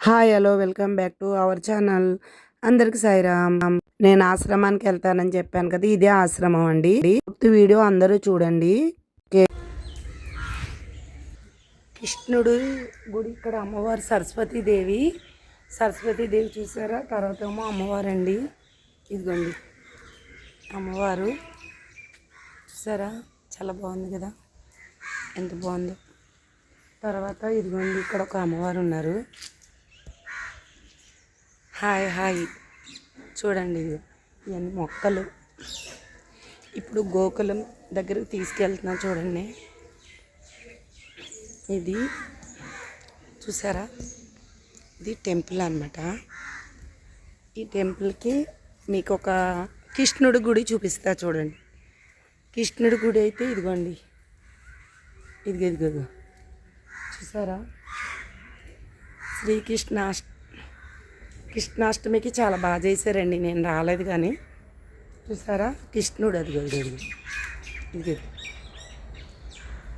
Hi hello welcome back to our channel. అందరికి సాయిరామ్. నేను ఆశ్రమానికి వెళ్తానని చెప్పాను కదా ఇదే ఆశ్రమం అండి. వీడియో అందరూ చూడండి. కృష్ణుడు గుడి ఇక్కడ అమ్మవారు సరస్వతీదేవి సరస్వతీదేవి చూసారా? తర్వాత ఏమో అమ్మవారు అండి ఇదిగోండి. అమ్మవారు. చూసారా? చాలా బాగుంది కదా. ఎంత బాగుందో. తర్వాత ఇదిగోండి ఇక్కడ ఒక అమ్మవారు ఉన్నారు. Hi hi. చూడండి ఇది ఇవన్నీ మొక్కలు. ఇప్పుడు గోకులం దగ్గరకు తీసుకెళ్తున్నా చూడండి. ఇది చూసారా? ఇది టెంపుల్ అన్నమాట. ఈ టెంపుల్కి మీకు ఒక కృష్ణుడి గుడి చూపిస్తా చూడండి. కృష్ణుడి గుడి అయితే ఇదిగోండి. ఇదిగో ఇదిగో ఇదిగో. చూసారా? శ్రీకృష్ణ కృష్ణాష్టమికి చాలా బాగా చేశారండి. నేను రాలేదు కానీ. చూసారా? కృష్ణుడు అదిగో ఇదిగో ఇది.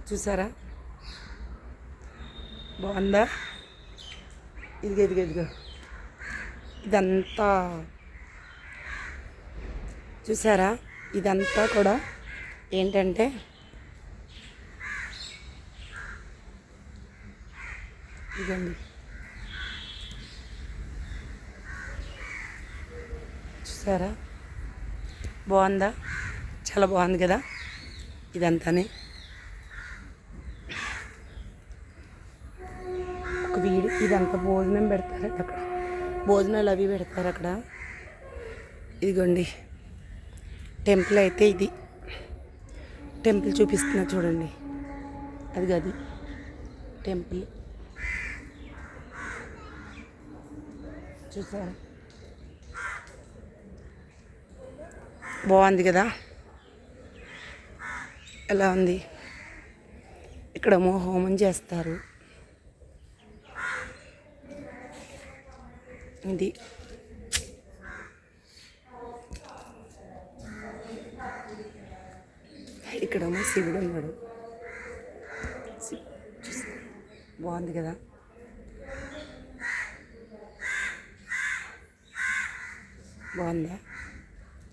చూసారా? బాగుందా? ఇదిగో ఇదిగో ఇదిగో. ఇదంతా. చూసారా? ఇదంతా కూడా ఏంటంటే ఇదండి. చూసారా? బాగుందా? చాలా బాగుంది కదా? ఇదంతానే. ఒక వీడి ఇదంతా భోజనం పెడతారు అక్కడ. భోజనాలు అవి పెడతారు అక్కడ. ఇదిగోండి. టెంపుల్ అయితే ఇది. టెంపుల్ చూపిస్తున్నా చూడండి. అది కాదు. టెంపుల్. చూసారా? బాగుంది కదా? ఎలా ఉంది? ఇక్కడ హోమం చేస్తారు. ఇది. ఇక్కడేమో శివుడు ఉన్నాడు. బాగుంది కదా? బాగుందా?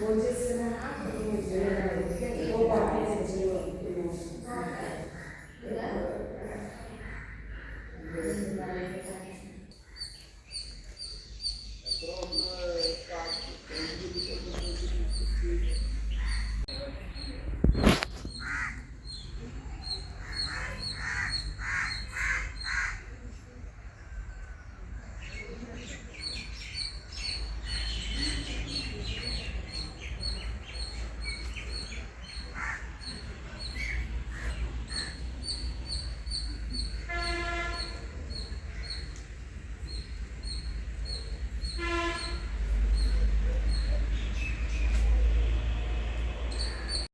Voices in the house,